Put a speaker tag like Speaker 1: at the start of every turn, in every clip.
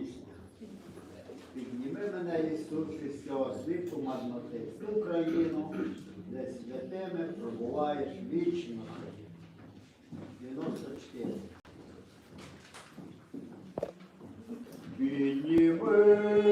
Speaker 1: пісня. Підніми мене, Ісус, із цього світу всю країну, де святими пробуваєш вічно. 94. Підніми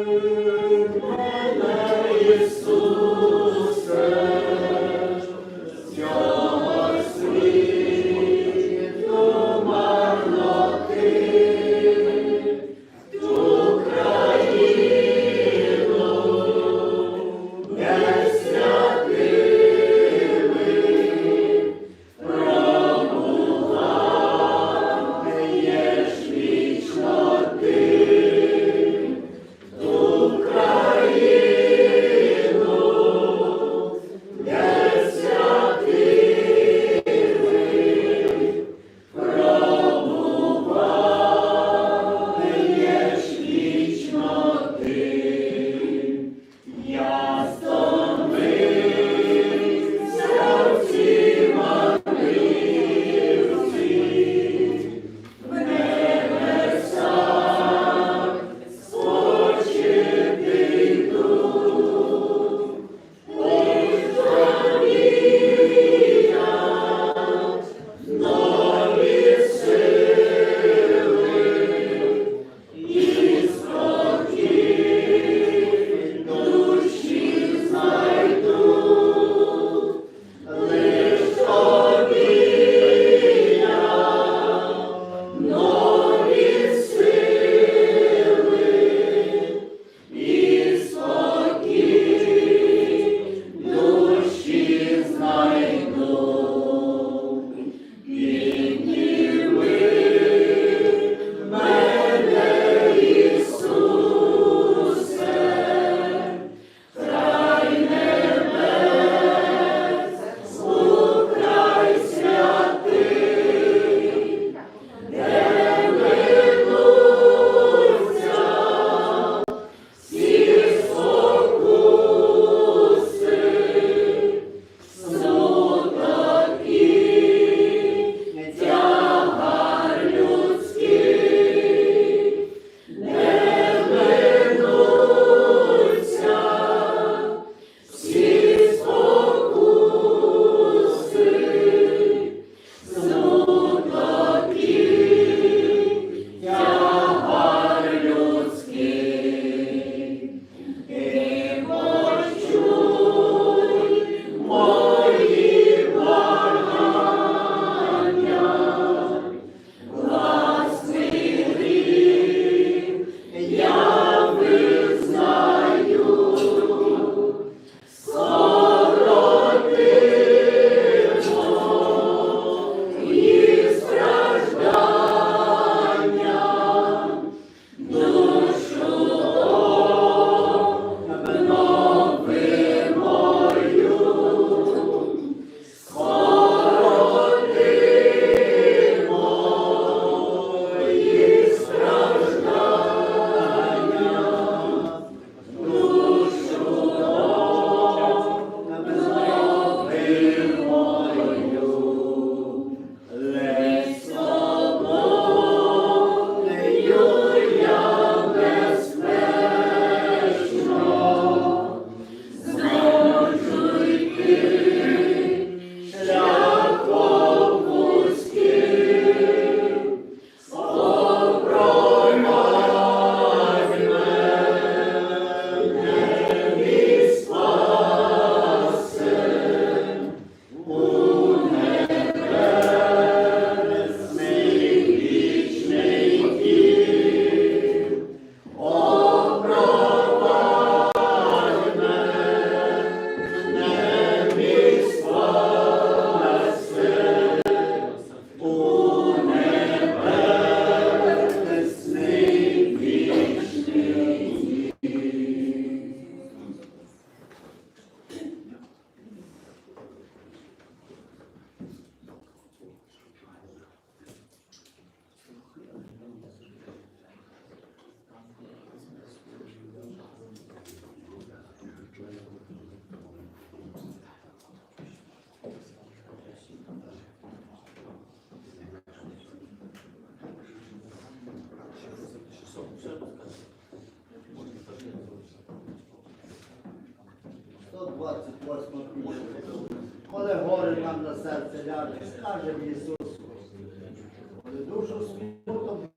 Speaker 1: 28 пісня. Коли горе нам на серце ляже, скаже Ісус. Коли душу смутом